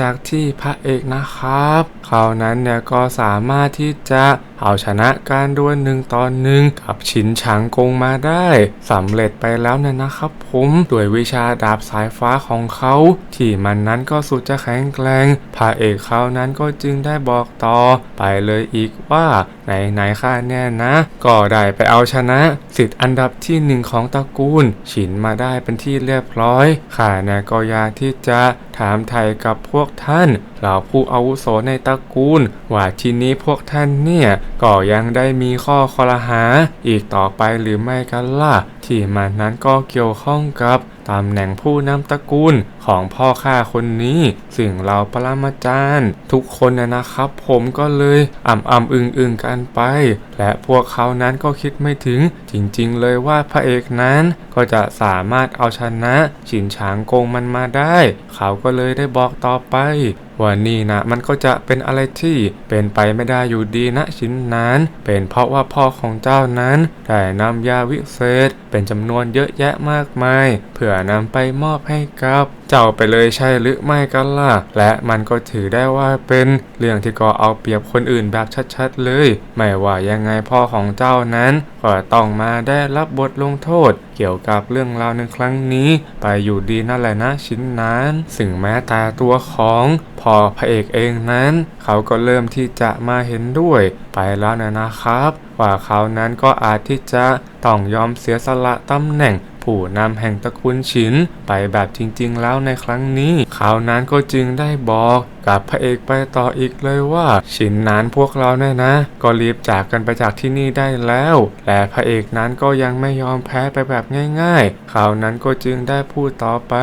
จากที่พระเอกนะครับ เขานั้นเนี่ยก็สามารถที่จะเอาชนะการดวลหนึ่งต่อหนึ่งกับชินฉางกงมาได้สำเร็จไปแล้วเนี่ยนะครับผมด้วยวิชาดาบสายฟ้าของเขา ที่มันนั้นก็สุดจะแข็งแกร่งพระเอกเขานั้นก็จึงได้บอกต่อไปเลยอีกว่าไหนไหนๆข้าแน่นะ ก็ได้ไปเอาชนะสิทธิ์อันดับที่หนึ่งของตระกูล ฉินมาได้เป็นที่เรียบร้อยข้าเนี่ยก็อยากที่จะถามไทยกับพวกท่านเหล่าผู้อาวุโสในตระกูล ว่าทีนี้พวกท่านเนี่ยก็ยังได้มีข้อคอรหาอีกต่อไปหรือไม่กันล่ะ ที่มันนั้นก็เกี่ยวข้องกับตำแหน่งผู้นำตระกูลของพ่อข้าคนนี้ซึ่งเราปรมาจารย์ ทุกคนนะนะครับ ผมก็เลยอ่ำอ่ำอึงอึงกันไป และพวกเขานั้นก็คิดไม่ถึง จริงๆ เลยว่าพระเอกนั้นก็จะสามารถเอาชนะ ฉินฉางโกงมันมาได้ เขาก็เลยได้บอกต่อไปว่านี่นะมันก็จะเป็นอะไรที่เป็นไปไม่ได้อยู่ดีนะชิ้นนั้น เป็นเพราะว่าพ่อของเจ้านั้นได้นำยาวิเศษ เป็นจำนวนเยอะแยะมากมาย เพื่อนำไปมอบให้กับเจ้าไปเลยใช่หรือไม่กันล่ะ และมันก็ถือได้ว่าเป็นเรื่องที่ก็เอาเปรียบคนอื่นแบบชัดๆเลย ไม่ว่ายังไงพ่อของเจ้านั้นก็ต้องมาได้รับบทลงโทษ เกี่ยวกับเรื่องราวในครั้งนี้ไปอยู่ดีนั่นแหละนะชิ้นนั้นซึ่งแม้แต่ตัวของพ่อพระเอกเองนั้น เขาก็เริ่มที่จะมาเห็นด้วยไปแล้วนะนะครับ ว่าเขานั้นก็อาจที่จะต้องยอมเสียสละตำแหน่ง ผู้นำแห่งตระกูลฉินไปแบบจริงๆแล้วในครั้งนี้ เขานั้นก็จึงได้บอกกับพระเอกไปต่ออีกเลยว่าฉินนั้นพวกเราแน่นะ ก็รีบจากกันไปจากที่นี่ได้แล้ว และพระเอกนั้นก็ยังไม่ยอมแพ้ไปแบบง่าย ๆ เขานั้นก็จึงได้พูดต่อไป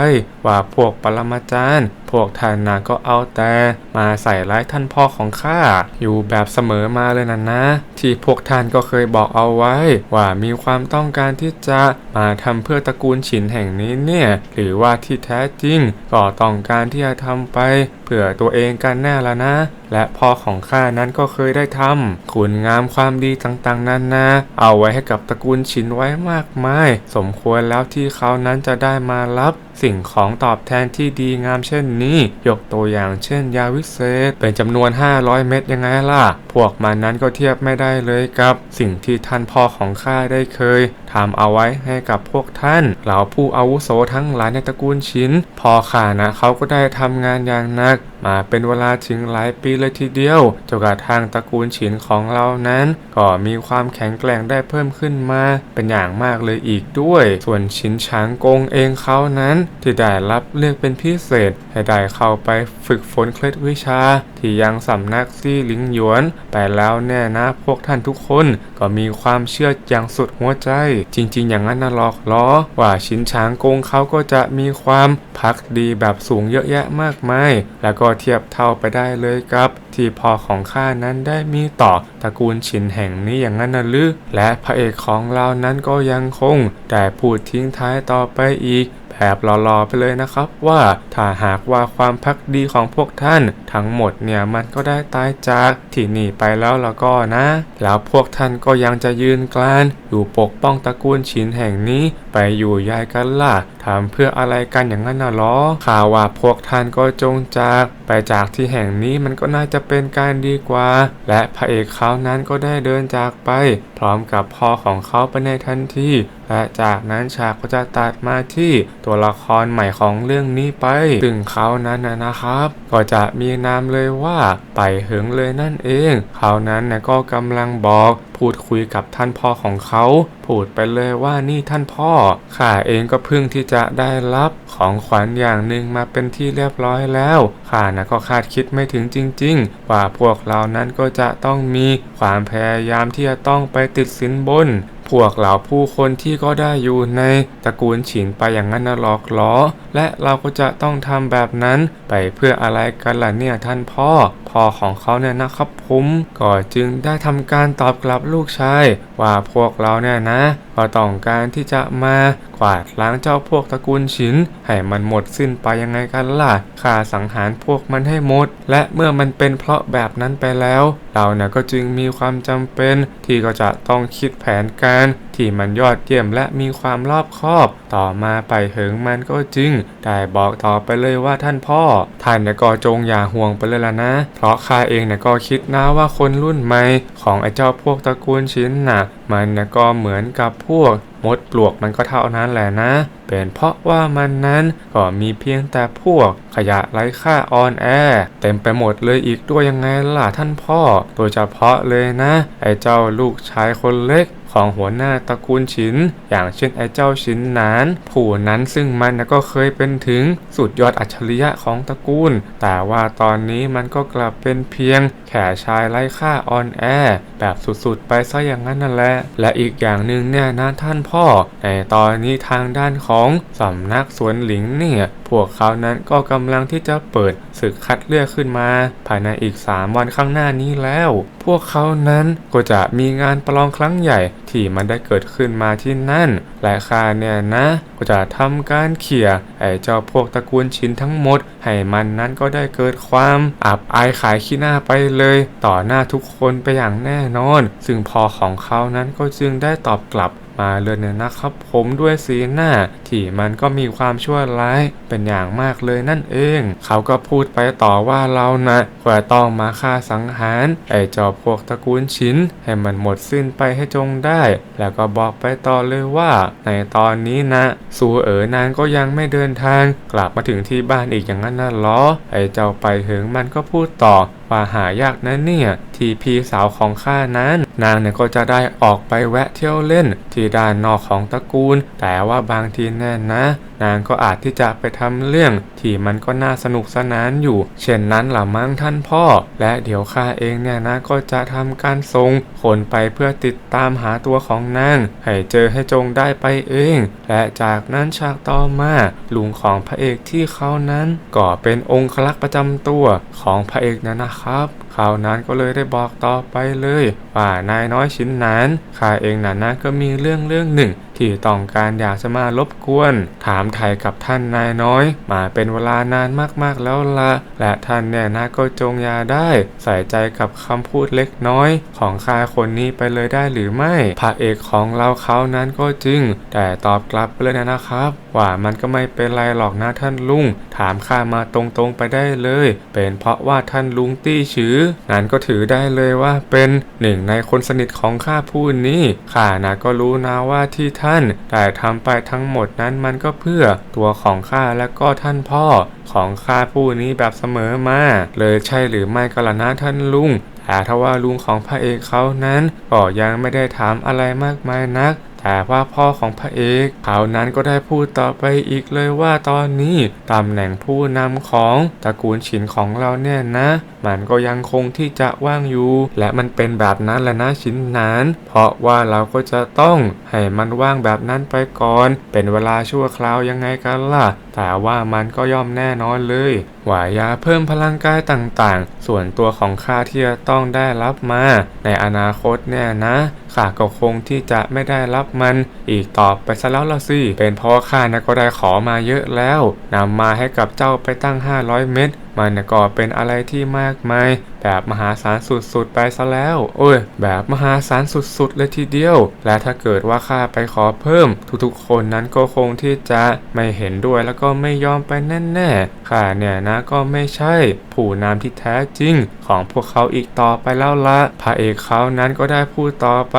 ว่าพวกปรมาจารย์ พวกท่านนะก็เอาแต่มาใส่ร้ายท่านพ่อของข้าอยู่แบบเสมอมาเลยนะนะ ที่พวกท่านก็เคยบอกเอาไว้ ว่ามีความต้องการที่จะมาทำเพื่อตระกูลฉินแห่งนี้เนี่ย หรือว่าที่แท้จริงก็ต้องการที่จะทำไปเพื่อตัวเองกันแน่ละนะ และพ่อของข้านั้นก็เคยได้ทำคุณงามความดีต่างๆนั้นนะ เอาไว้ให้กับตระกูลชินไว้มากมาย สมควรแล้วที่เขานั้นจะได้มารับสิ่งของตอบแทนที่ดีงามเช่นนี้ ยกตัวอย่างเช่นยาวิเศษ เป็นจำนวน 500 เม็ดยังไงล่ะ พวกมันนั้นก็เทียบไม่ได้เลยกับ สิ่งที่ท่านพ่อของข้าได้เคยทำเอาไว้ให้กับพวกท่านเหล่าผู้อาวุโสทั้งหลายในตระกูลชินพ่อข้านะเขาก็ได้ทำงานอย่างหนัก มาเป็นเวลาถึงหลายปีเลยทีเดียวจนกระทั่งตระกูลฉินของเรานั้น ก็มีความแข็งแกร่งได้เพิ่มขึ้นมา เป็นอย่างมากเลยอีกด้วย ส่วนฉินฉางกงเองเขานั้น ที่ได้รับเลือกเป็นพิเศษ ให้ได้เข้าไปฝึกฝนเคล็ดวิชา ที่ยังสำนักซี่หลิงหยวนแต่แล้วแน่นะพวกท่านทุกคนก็มีความเชื่ออย่างสุดหัวใจ จริง ๆ อย่างนั้นนะหรอกล้อ ว่าชินช้างกงเขาก็จะมีความพักดีแบบสูงเยอะแยะมากมาย แล้วก็เทียบเท่าไปได้เลยกับ ที่พ่อของข้านั้นได้มีต่อตระกูลฉินแห่งนี้อย่างนั้นนะหรือและพระเอกของเรานั้นก็ยังคงได้พูดทิ้งท้ายต่อไปอีกแบบหล่อๆไปเลยนะครับว่าถ้าหากว่าความพักดีของพวกท่าน ทั้งหมดเนี่ยมันก็ได้ตายจากที่นี่ไปแล้วแล้วก็นะ แล้วพวกท่านก็ยังจะยืนกลานอยู่ปกป้องตระกูลฉินแห่งนี้ ไปอยู่ยายกันล่ะทำเพื่ออะไรกันอย่างนั้นน่ะหรอข่าวว่าพวกท่านก็จงจาก ไปจากที่แห่งนี้มันก็น่าจะเป็นการดีกว่า และพระเอกเขานั้นก็ได้เดินจากไป พร้อมกับพ่อของเขาไปในทันทีและจากนั้นฉากก็จะตัดมาที่ตัวละครใหม่ของเรื่องนี้ไปซึ่งเขานั้นนะนะครับ ก็จะมีนามเลยว่าไปเหิงเลยนั่นเอง เขานั้นนะก็กำลังบอกพูดคุยกับท่านพ่อของเขาพูดไปเลยว่านี่ท่านพ่อข้าเองก็เพิ่งที่จะได้รับของขวัญอย่างหนึ่งมาเป็นที่เรียบร้อยแล้วข้านะก็คาดคิดไม่ถึงจริง ๆ ว่าพวกเรานั้นก็จะต้องมีความพยายามที่จะต้องไปติดสินบน พวกเหล่าผู้คนที่ก็ได้อยู่ในตระกูลฉินไปอย่างนั้นนะหรอกล้อ และเราก็จะต้องทำแบบนั้นไปเพื่ออะไรกันล่ะเนี่ยท่านพ่อ พ่อของเขาเนี่ยนะครับผมก็จึงได้ทำการตอบกลับลูกชายว่าพวกเราเนี่ยนะก็ต้องการที่จะมากวาดล้างเจ้าพวกตระกูลฉิน ให้มันหมดสิ้นไปยังไงกันล่ะข่าสังหารพวกมันให้หมด และเมื่อมันเป็นเพราะแบบนั้นไปแล้ว เราเนี่ยก็จึงมีความจำเป็นที่ก็จะต้องคิดแผนการที่มันยอดเยี่ยมและมีความรอบคอบ ต่อมาไปเหิงมันก็จึงได้บอกต่อไปเลยว่าท่านพ่อ ท่านก็จงอย่าห่วงไปเลยล่ะนะ เพราะข้าเองก็คิดนะว่าคนรุ่นใหม่ของไอ้เจ้าพวกตระกูลชิ้นน่ะ มันก็เหมือนกับพวกมดปลวกมันก็เท่านั้นแหละนะ เป็นเพราะว่ามันนั้นก็มีเพียงแต่พวกขยะไร้ค่าออนแอร์เต็มไปหมดเลยอีกด้วยยังไงล่ะท่านพ่อ โดยเฉพาะเลยนะ ไอ้เจ้าลูกชายคนเล็ก ของหัวหน้าตระกูลชิน อย่างเช่นไอ้เจ้าชินนานผู้นั้นซึ่งมันก็เคยเป็นถึงสุดยอดอัจฉริยะของตระกูล แต่ว่าตอนนี้มันก็กลับเป็นเพียง แค่ชายไร้ค่าออนแอร์แบบสุดๆ ไปซะอย่างนั้นนั่นแหละ และอีกอย่างหนึ่งเนี่ยนะท่านพ่อ ในตอนนี้ทางด้านของสำนักสวนหลิงเนี่ยพวกเขานั้นก็กำลังที่จะเปิดศึกคัดเลือกขึ้นมา ภายในอีก 3 วันข้างหน้านี้แล้ว พวกเขานั้นก็จะมีงานประลองครั้งใหญ่ที่มันได้เกิดขึ้นมาที่นั่น และข้าเนี่ยนะ ก็จะทำการเขี่ยไอ้เจ้าพวกตระกูลชินทั้งหมด ให้มันนั้นก็ได้เกิดความอับอายขายขี้หน้าไปเลยต่อหน้าทุกคนไปอย่างแน่นอน ซึ่งพอของเขานั้นก็จึงได้ตอบกลับมาเลยเนี่ยนะครับผมด้วยสีหน้าที่มันก็มีความชั่วร้ายเป็นอย่างมากเลยนั่นเอง เขาก็พูดไปต่อว่าเรานะควรต้องมาฆ่าสังหารไอ้เจอบพวกตระกูลชินให้มันหมดสิ้นไปให้จงได้ แล้วก็บอกไปต่อเลยว่า ในตอนนี้นะสูเอ๋อนางก็ยังไม่เดินทาง กลับมาถึงที่บ้านอีกอย่างนั้นน่ะหรอไอ้เจ้าไปเหิงมันก็พูดต่อ ว่าหายากนะเนี่ย ที่พี่สาวของข้านั้น นางเนี่ยก็จะได้ออกไปแวะเที่ยวเล่น ที่ด้านนอกของตระกูล แต่ว่าบางทีแน่นะ นางก็อาจที่จะไปทำเรื่อง ที่มันก็น่าสนุกสนานอยู่ เช่นนั้นหล่ะมั้งท่านพ่อ และเดี๋ยวข้าเองเนี่ยนะก็จะทำการส่งคนไปเพื่อติดตามหาตัวของนาง ให้เจอให้จงได้ไปเอง และจากนั้นฉากต่อมาลุงของพระเอกที่เขานั้นก็เป็นองคลักษ์ประจำตัวของพระเอกนะนะครับ cakep เขาวนั้นก็เลยได้บอกต่อไปเลย ว่านายน้อยชิ้นนั้นข้าเองนะนะก็มีเรื่องเรื่องหนึ่ง ที่ต้องการอยากจะมารบกวน ถามไทยกับท่านนายน้อย มาเป็นเวลานานมากๆแล้วละและท่านเนี่ยนะก็จงยาได้ ใส่ใจกับคำพูดเล็กน้อย ของข้าคนนี้ไปเลยได้หรือไม่พระเอกของเราเขานั้นก็จึงแต่ตอบกลับไปเลยนะครับ ว่ามันก็ไม่เป็นไรหรอกนะท่านลุง ถามข้ามาตรงๆไปได้เลย เป็นเพราะว่าท่านลุงตี้ชื้อนั้นก็ถือได้เลยว่าเป็นหนึ่งในคนสนิทของข้าผู้นี้ข้านะก็รู้นะว่าที่ท่านได้ทำไปทั้งหมดนั้นมันก็เพื่อตัวของข้าและก็ท่านพ่อของข้าผู้นี้แบบเสมอมา เลยใช่หรือไม่ก็ละนะท่านลุงแต่ถ้าว่าลุงของพระเอกเขานั้นก็ยังไม่ได้ถามอะไรมากมายนักแต่ว่าพ่อของพระเอกเขานั้นก็ได้พูดต่อไปอีกเลยว่าตอนนี้ตำแหน่งผู้นำของตระกูลฉินของเราเนี่ยนะ มันก็ยังคงที่จะว่างอยู่ และมันเป็นแบบนั้นแหละนะชิ้นนานเพราะว่าเราก็จะต้องให้มันว่างแบบนั้นไปก่อน เป็นเวลาชั่วคราวยังไงกันล่ะ แต่ว่ามันก็ย่อมแน่นอนเลยว่ายาเพิ่มพลังกายต่างๆ ส่วนตัวของข้าที่จะต้องได้รับมา ในอนาคตเนี่ยนะข้าก็คงที่จะไม่ได้รับมันอีกต่อไปซะแล้วละสิ เป็นเพราะข้านะก็ได้ขอมาเยอะแล้วนำมาให้กับเจ้าไปตั้ง 500 เม็ด มันก็เป็นอะไรที่มากมาย แบบมหาศาลสุดๆไปซะแล้ว โอ้ย แบบมหาศาลสุดๆเลยทีเดียว และถ้าเกิดว่าข้าไปขอเพิ่ม ทุกๆคนนั้นก็คงที่จะไม่เห็นด้วยแล้วก็ไม่ยอมไปแน่ๆข้าเนี่ยนะก็ไม่ใช่ ผู้นำที่แท้จริง ของพวกเขาอีกต่อไปแล้วละพระเอกเขานั้นก็ได้พูดต่อไป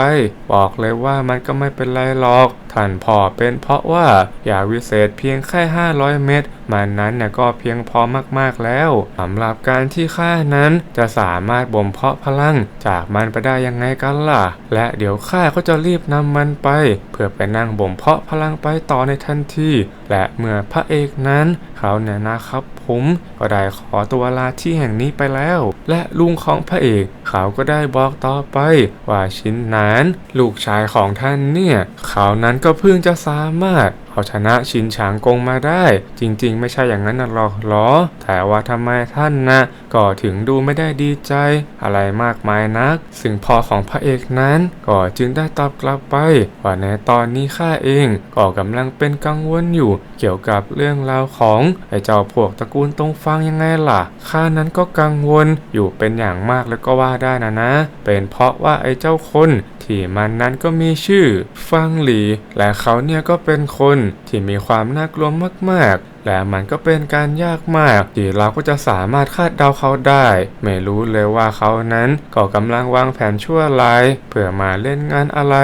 บอกเลยว่ามันก็ไม่เป็นไรหรอกท่านพ่อเป็นเพราะว่าอยากวิเศษเพียงแค่ 500 เม็ดมันนั้นเนี่ยก็เพียงพอมากๆแล้วสำหรับการที่ข้านั้นจะสามารถบ่มเพาะพลังจากมันไปได้ยังไงกันล่ะ และเดี๋ยวข้าก็จะรีบนำมันไป เพื่อไปนั่งบ่มเพาะพลังไปต่อในทันทีและเมื่อพระเอกนั้นเขาเนี่ยนะครับผมก็ได้ขอตัวลาที่แห่งนี้ไปแล้ว และลุงของพระเอกเขาก็ได้บอกต่อไป ว่าชิ้นนานลูกชายของท่านเนี่ย เขานั้นก็เพิ่งจะสามารถ เอาชนะชินฉางกงมาได้ จริงๆ ไม่ใช่อย่างนั้นหรอกหรอ แต่ว่าทำไมท่านนะก็ถึงดูไม่ได้ดีใจ อะไรมากมายนัก ซึ่งพ่อของพระเอกนั้น ก็จึงได้ตอบกลับไป ว่าในตอนนี้ข้าเองก็กำลังเป็นกังวลอยู่ เกี่ยวกับเรื่องราวของไอ้เจ้าพวกตระกูลตรงฟังยังไงล่ะข้านั้นก็กังวลอยู่เป็นอย่างมากแล้วก็ว่าได้นะนะ เป็นเพราะว่าไอ้เจ้าคนที่มันนั้นก็มีชื่อฟังหลี และเขาเนี่ยก็เป็นคนที่มีความน่ากลัวมากๆ และมันก็เป็นการยากมากที่เราก็จะสามารถคาดเดาเขาได้ ไม่รู้เลยว่าเขานั้นก็กำลังวางแผนชั่วร้ายเพื่อมาเล่นงานอะไร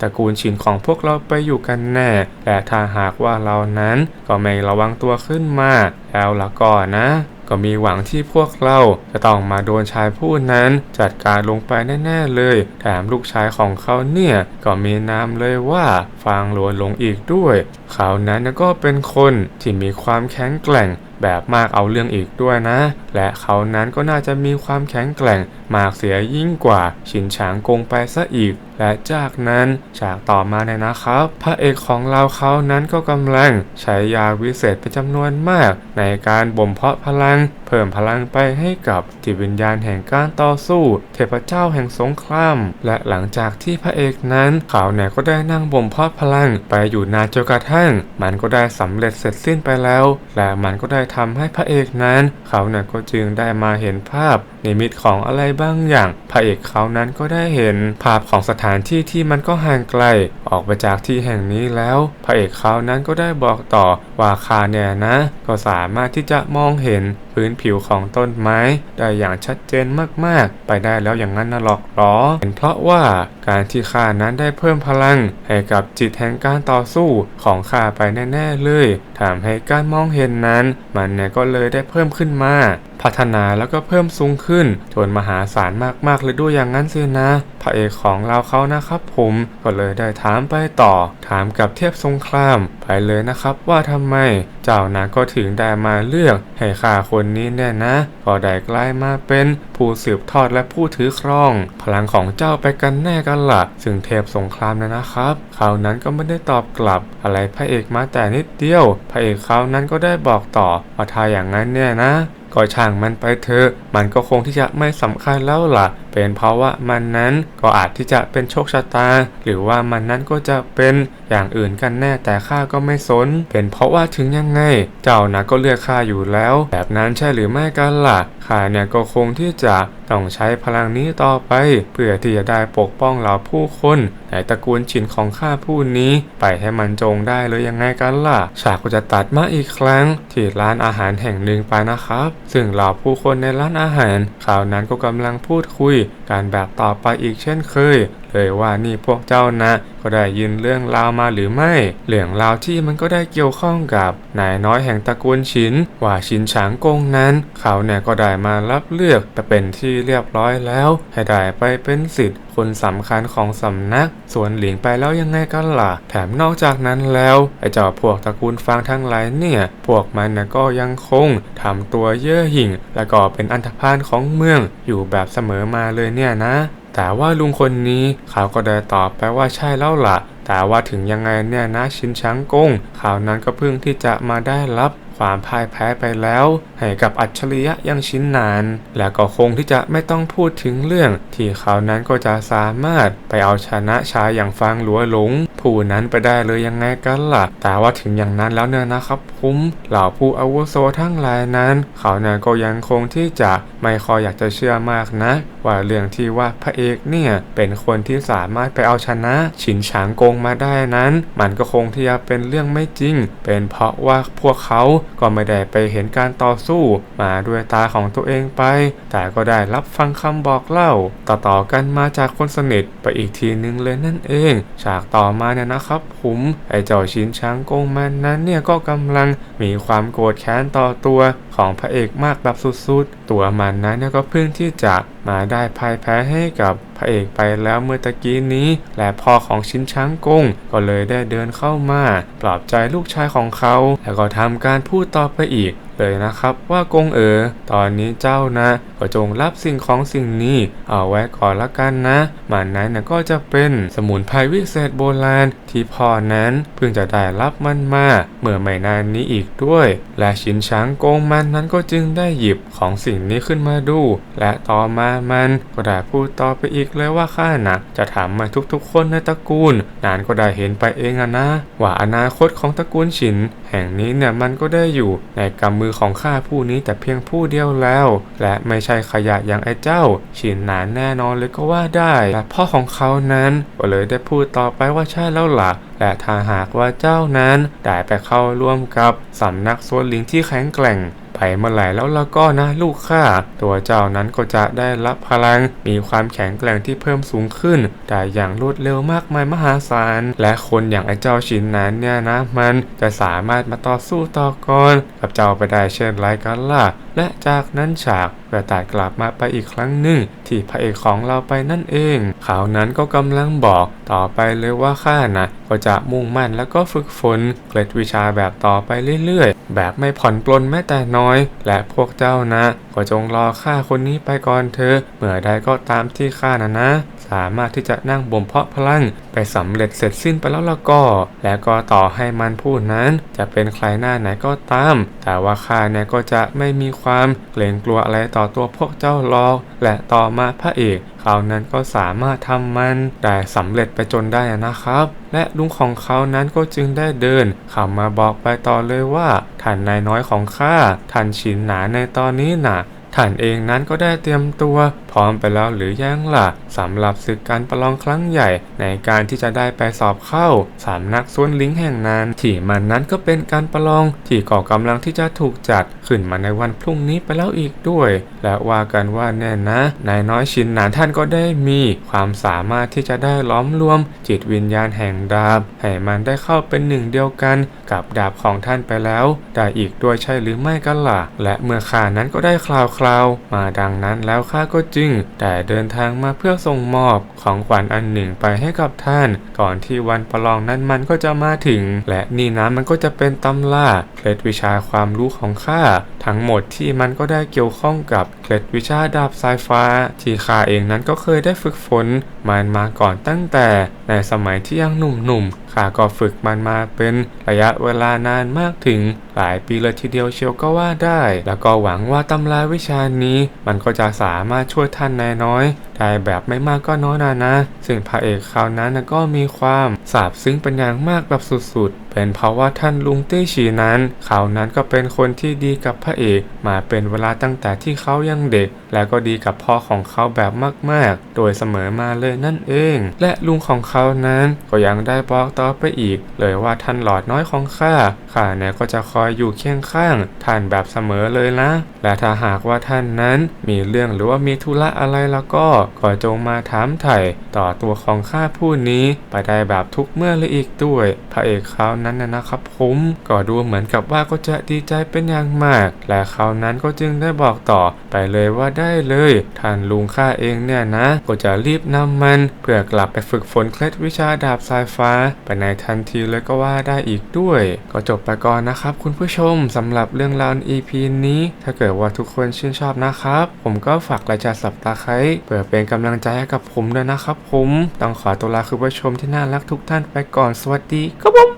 ตระกูลชินของพวกเราไปอยู่กันแน่ และถ้าหากว่าเรานั้นก็ไม่ระวังตัวขึ้นมาแล้วละก่อนนะ ก็มีหวังที่พวกเราจะต้องมาโดนชายผู้นั้นจัดการลงไปแน่ๆเลย แถมลูกชายของเขาเนี่ยก็มีนามเลยว่าฟางหลวนหลงอีกด้วย เขานั้นก็เป็นคนที่มีความแข็งแกร่งแบบมากเอาเรื่องอีกด้วยนะ และเขานั้นก็น่าจะมีความแข็งแกร่ง มากเสียยิ่งกว่าชินฉางกงไปซะอีก และจากนั้นฉากต่อมาเนี่ยนะครับ พระเอกของเราเขานั้นก็กำลังใช้ยาวิเศษเป็นจำนวนมาก ในการบ่มเพาะพลัง เพิ่มพลังไปให้กับจิตวิญญาณแห่งการต่อสู้ เทพเจ้าแห่งสงคราม และหลังจากที่พระเอกนั้นเขาเนี่ยก็ได้นั่งบ่มเพาะพลังไปอยู่นานจนกระทั่ง มันก็ได้สำเร็จเสร็จสิ้นไปแล้ว และมันก็ได้ทำให้พระเอกนั้น เขาเนี่ยก็จึงได้มาเห็นภาพนิมิตของอะไรบางอย่าง พระเอกเขานั้นก็ได้เห็น ภาพของสถานที่ที่มันก็ห่างไกล ออกไปจากที่แห่งนี้แล้ว พระเอกเขานั้นก็ได้บอกต่อว่าคาเนี่ยนะ ก็สามารถที่จะมองเห็น พื้นผิวของต้นไม้ ได้อย่างชัดเจนมากๆ ไปได้แล้วอย่างนั้นนะหรอกหรอ เป็นเพราะว่าการที่ข้านั้นได้เพิ่มพลัง ให้กับจิตแห่งการต่อสู้ของข้าไปแน่ๆเลยทำให้การมองเห็นนั้น มันเนี่ยก็เลยได้เพิ่มขึ้นมา พัฒนาแล้วก็เพิ่มสูงขึ้นจนมหาศาลมากๆเลยด้วยอย่างนั้นสินะ พระเอกของเราเขานะครับผมก็เลยได้ถามไปต่อ ถามกับเทพสงครามไปเลยนะครับว่าทำไม เจ้านะก็ถึงได้มาเลือกให้ข้าคนนี้เนี่ยนะก็ได้กลายมาเป็นผู้สืบทอดและผู้ถือครอง พลังของเจ้าไปกันแน่กันละ่ะซึ่งเทพสงครามนะนะครับเขานั้นก็ไม่ได้ตอบกลับ อะไรพระเอกมาแต่นิดเดียว พระเอกเขานั้นก็ได้บอกต่อว่าถ้าอย่างนั้นเนี่ยนะ ก็ช่างมันไปเถอะ มันก็คงที่จะไม่สำคัญแล้วล่ะ เป็นเพราะว่ามันนั้นก็อาจที่จะเป็นโชคชะตา หรือว่ามันนั้นก็จะเป็นอย่างอื่นกันแน่แต่ข้าก็ไม่สน เป็นเพราะว่าถึงยังไง เจ้านะก็เลือกข้าอยู่แล้ว แบบนั้นใช่หรือไม่กันล่ะข้าเนี่ยก็คงที่จะต้องใช้พลังนี้ต่อไป เพื่อที่จะได้ปกป้องเหล่าผู้คนในตระกูลฉินของข้าผู้นี้ ไปให้มันจงได้เลยยังไงกันล่ะฉากก็จะตัดมาอีกครั้ง ที่ร้านอาหารแห่งหนึ่งไปนะครับซึ่งเหล่าผู้คนในร้านอาหารข่าวนั้นก็กำลังพูดคุยการแบบต่อไปอีกเช่นเคยเลยว่านี่พวกเจ้านะ ก็ได้ยินเรื่องราวมาหรือไม่ เรื่องราวที่มันก็ได้เกี่ยวข้องกับนายน้อยแห่งตระกูลชินว่าชินฉางกงนั้น เขาเนี่ยก็ได้มารับเลือกไปเป็นที่เรียบร้อยแล้ว ให้ได้ไปเป็นสิทธิ์คนสำคัญของสำนัก ส่วนหลิงไปแล้วยังไงกันล่ะ แถมนอกจากนั้นแล้ว ไอ้เจ้าพวกตระกูลฟางทั้งหลายเนี่ย พวกมันน่ะก็ยังคงทำตัวเย่อหยิ่ง และก็เป็นอันธพาลของเมืองอยู่แบบเสมอมาเลยเนี่ยนะ แต่ว่าลุงคนนี้เขาก็ได้ตอบไปว่าใช่แล้วล่ะ แต่ว่าถึงยังไงเนี่ยนะชินช้างกงข่าวนั้นก็เพิ่งที่จะมาได้รับความพ่ายแพ้ไปแล้ว ให้กับอัจฉริยะยังชิ้นนาน และก็คงที่จะไม่ต้องพูดถึงเรื่อง ที่เขานั้นก็จะสามารถไปเอาชนะชายอย่างฟางหลัวหลง ผู้นั้นไปได้เลยยังไงกันล่ะ แต่ว่าถึงอย่างนั้นแล้วเนี่ยนะครับผมเหล่าผู้อาวุโสทั้งหลายนั้น เขาเนี่ยก็ยังคงที่จะไม่ค่อยอยากจะเชื่อมากนะ ว่าเรื่องที่ว่าพระเอกเนี่ยเป็นคนที่สามารถไปเอาชนะฉินฉางกงมาได้นั้น มันก็คงที่จะเป็นเรื่องไม่จริง เป็นเพราะว่าพวกเขาก็ไม่ได้ไปเห็นการต่อสู้ มาด้วยตาของตัวเองไป แต่ก็ได้รับฟังคำบอกเล่า ต่อๆกันมาจากคนสนิทไปอีกทีนึงเลยนั่นเอง ฉากต่อมาเนี่ยนะครับผมไอ้เจ้าชินช้างกงมันนั้นเนี่ยก็กำลังมีความโกรธแค้นต่อตัว ของพระเอกมากแบบสุดๆ ตัวมันนั้นก็เพิ่งที่จะมาได้พ่ายแพ้ให้กับพระเอกไปแล้วเมื่อตะกี้นี้ และพ่อของชินช้างกงก็เลยได้เดินเข้ามา ปลอบใจลูกชายของเขา แล้วก็ทำการพูดต่อไปอีกเลยนะครับว่ากงเอ๋อตอนนี้เจ้านะ ก็จงรับสิ่งของสิ่งนี้ เอาไว้ก่อนละกันนะ มันนั้นนะก็จะเป็นสมุนไพรวิเศษโบราณที่พ่อนั้นเพิ่งจะได้รับมันมาเมื่อไม่นานนี้อีกด้วย และชินช้างกงมันนั้นก็จึงได้หยิบของสิ่งนี้ขึ้นมาดู และต่อมามันก็ได้พูดต่อไปอีกเลยว่าข้านะจะถามมาทุกๆ คนในตระกูลนานก็ได้เห็นไปเองอะนะ ว่าอนาคตของตระกูลฉินแห่งนี้เนี่ยมันก็ได้อยู่ในกำมือของข้าผู้นี้แต่เพียงผู้เดียวแล้ว และไม่ใช่ขยะอย่างไอ้เจ้า ชินหนานแน่นอนเลยก็ว่าได้และพ่อของเขานั้นก็เลยได้พูดต่อไปว่าใช่แล้วล่ะและถ้าหากว่าเจ้านั้นได้ไปเข้าร่วมกับสำนักสวนลิงที่แข็งแกร่งไปเมื่อไหร่แล้วแล้วก็นะลูกข้าตัวเจ้านั้นก็จะได้รับพลัง มีความแข็งแกร่งที่เพิ่มสูงขึ้นแต่อย่างรวดเร็วมากมายมหาศาล และคนอย่างไอ้เจ้าชินนั้นเนี่ยนะมันจะสามารถมาต่อสู้ต่อกรกับเจ้าไปได้เช่นไรกันล่ะ และจากนั้นฉากกระต่ายกลับมาไปอีกครั้งหนึ่ง ที่พระเอกของเราไปนั่นเอง เขานั้นก็กำลังบอกต่อไปเลยว่าข้านะก็จะมุ่งมั่นแล้วก็ฝึกฝนเกล็ดวิชาแบบต่อไปเรื่อยๆ แบบไม่ผ่อนปลนแม้แต่น้อย และพวกเจ้านะ ก็จงรอข้าคนนี้ไปก่อนเถอเมื่อใดก็ตามที่ข้านะนะ สามารถที่จะนั่งบ่มเพาะพลังไปสำเร็จเสร็จสิ้นไปแล้วละก็ และก็ต่อให้มันพูดนั้น จะเป็นใครหน้าไหนก็ตาม แต่ว่าข้าเนี่ยก็จะไม่มีความเกรงกลัวอะไรต่อตัวพวกเจ้าหรอก และต่อมาพระเอกเขานั้นก็สามารถทำมันได้สำเร็จไปจนได้นะครับ และลุงของเขานั้นก็จึงได้เดินเข้ามาบอกไปต่อเลยว่าท่านนายน้อยของข้าท่านชินหนาในตอนนี้น่ะท่านเองนั้นก็ได้เตรียมตัวพร้อมไปแล้วหรือยังล่ะสำหรับศึกการประลองครั้งใหญ่ ในการที่จะได้ไปสอบเข้าสามนักสวนลิงแห่งนั้นที่มันนั้นก็เป็นการประลองที่ก่อกำลังที่จะถูกจัดขึ้นมาในวันพรุ่งนี้ไปแล้วอีกด้วย และว่ากันว่าแน่นะนายน้อยชินหนานท่านก็ได้มีความสามารถที่จะได้ล้อมรวม จิตวิญญาณแห่งดาบให้มันได้เข้าเป็นหนึ่งเดียวกันกับดาบของท่านไปแล้ว ได้อีกด้วยใช่หรือไม่กันล่ะ และเมื่อข้านั้นก็ได้คลาวคลาวๆมาดังนั้นแล้วข้าก็จึง แต่เดินทางมาเพื่อส่งมอบของขวัญอันหนึ่งไปให้กับท่าน ก่อนที่วันประลองนั้นมันก็จะมาถึง และนี่นะมันก็จะเป็นตำราเคล็ดวิชาความรู้ของข้าทั้งหมดที่มันก็ได้เกี่ยวข้องกับเคล็ดวิชาดาบสายฟ้า ที่ข้าเองนั้นก็เคยได้ฝึกฝนมันมาก่อนตั้งแต่ในสมัยที่ยังหนุ่มๆ ข้าก็ฝึกมันมาเป็นระยะเวลานานมากถึงหลายปีเลยทีเดียวเชียวก็ว่าได้ แล้วก็หวังว่าตำราวิชานี้ มันก็จะสามารถช่วยท่านนายน้อย ได้แบบไม่มากก็น้อยนะนะ ซึ่งพระเอกคราวนั้นก็มีความซาบซึ้งเป็นอย่างมากแบบสุดๆ เป็นเพราะว่าท่านลุงตี้ฉีนั้นเขานั้นก็เป็นคนที่ดีกับพระเอกมาเป็นเวลาตั้งแต่ที่เขายังเด็ก และก็ดีกับพ่อของเขาแบบมากๆ โดยเสมอมาเลยนั่นเอง และลุงของเขานั้นก็ยังได้บอกต่อไปอีก เลยว่าท่านหลอดน้อยของข้าข้าเนี่ยก็จะคอยอยู่เคียงข้างท่านแบบเสมอเลยนะ และถ้าหากว่าท่านนั้นมีเรื่องหรือว่ามีธุระอะไรแล้วก็ขอจงมาถามไถ่ต่อตัวของข้าผู้นี้ไปได้แบบทุกเมื่อเลยอีกด้วย พระเอกเขานั้นนะนะครับผมก็ดูเหมือนกับว่าก็จะดีใจเป็นอย่างมาก และเขานั้นก็จึงได้บอกต่อไปเลยว่าได้เลย ท่านลุงข้าเองเนี่ยนะ ก็จะรีบนำมัน เพื่อกลับไปฝึกฝนเคล็ดวิชาดาบสายฟ้า ไปในทันทีเลยก็ว่าได้อีกด้วย ก็จบไปก่อนนะครับ คุณผู้ชมสำหรับเรื่องราวใน EP นี้ ถ้าเกิดว่าทุกคนชื่นชอบนะครับ ผมก็ฝากไลค์จัดสับตาไคร้เพื่อเป็นกำลังใจให้กับผมด้วยนะครับผม ต้องขอตัวลาคุณผู้ชมที่น่ารักทุกท่านไปก่อนสวัสดีครับผม